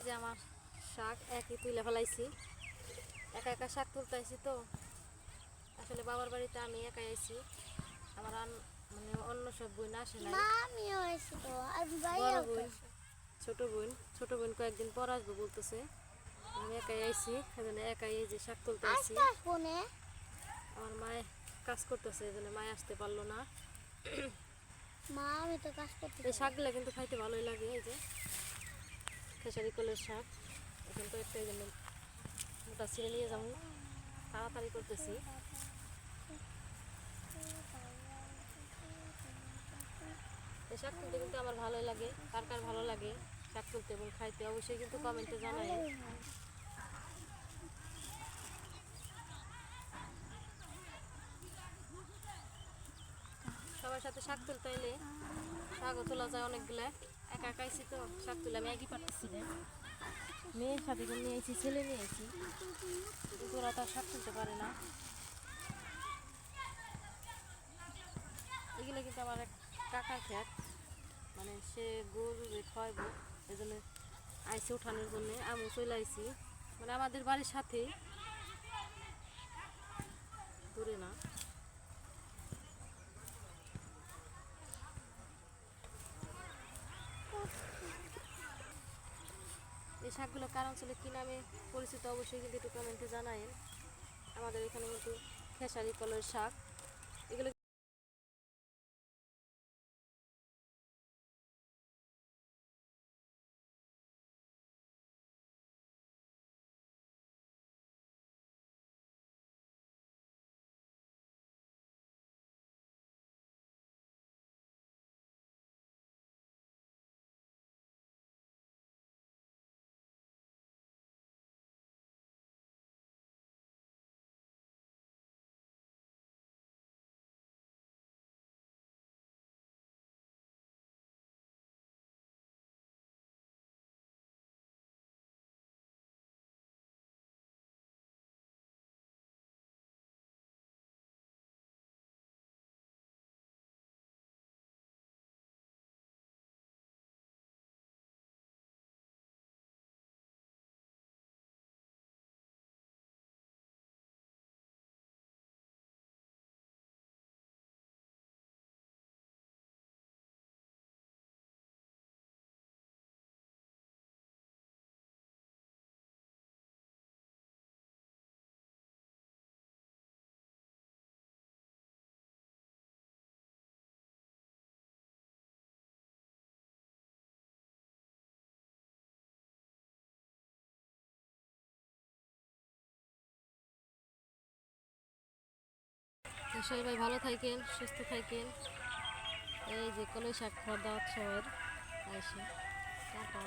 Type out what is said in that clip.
এই যে আমার শাক একই তুলে ফেলাইছি। একা একা শাক তুলতে আইছি তো। আসলে বাবার বাড়িতে আমি একাই আইছি। আমার মানে অন্য সব বোন আসে বোন। ছোট বোন। ছোট বোন কয়েকদিন পর আসব বলতেছে। আমি একাই আইছি এজন্য একাই এই যে শাক তুলতে আইছি। আজকে আমার মায়ে কাজ করতেছে এজন্য মায়ে আসতে পারল না। মা আমি তো কাজ করতে এই শাকগুলো কিন্তু খাইতে ভালোই লাগে এই যে। খেসারি কলের শাক এখন তো একটা জন্য। মোটা ছিঁড়ে নিয়ে যাব তাড়াতাড়ি করতেছি। এই শাক তুলতে কিন্তু আমার ভালোই লাগে। কার কার ভালো লাগে শাক তুলতে এবং খাইতে অবশ্যই কিন্তু কমেন্টে জানাই। সবার সাথে শাক তুলতে এলে শাকও তোলা যায় অনেকগুলা। একা একাইছি তো, শাক তুলে একই পারতেছি না মেয়ের সাথে নিয়ে আইছি, ছেলে নিয়ে আইছি। ওরা তো আর তুলতে পারে না। এগুলো কিন্তু আমার এক কাকার খেত মানে সে গরু খাওয়াইবো এই জন্য আইসি উঠানোর জন্যে আমি চলে আইছি। মানে আমাদের বাড়ির সাথেই দূরে না এই শাকগুলো কার অঞ্চলে কী নামে পরিচিত, অবশ্যই কিন্তু একটু কমেন্টে জানায়েন। আমাদের এখানে কিন্তু খেসারি কলের শাক, এগুলো সবাই ভালো থাকেন সুস্থ থাকেন। এই যে কলই শাক খাওয়া দাওয়া সবার আসে টাটা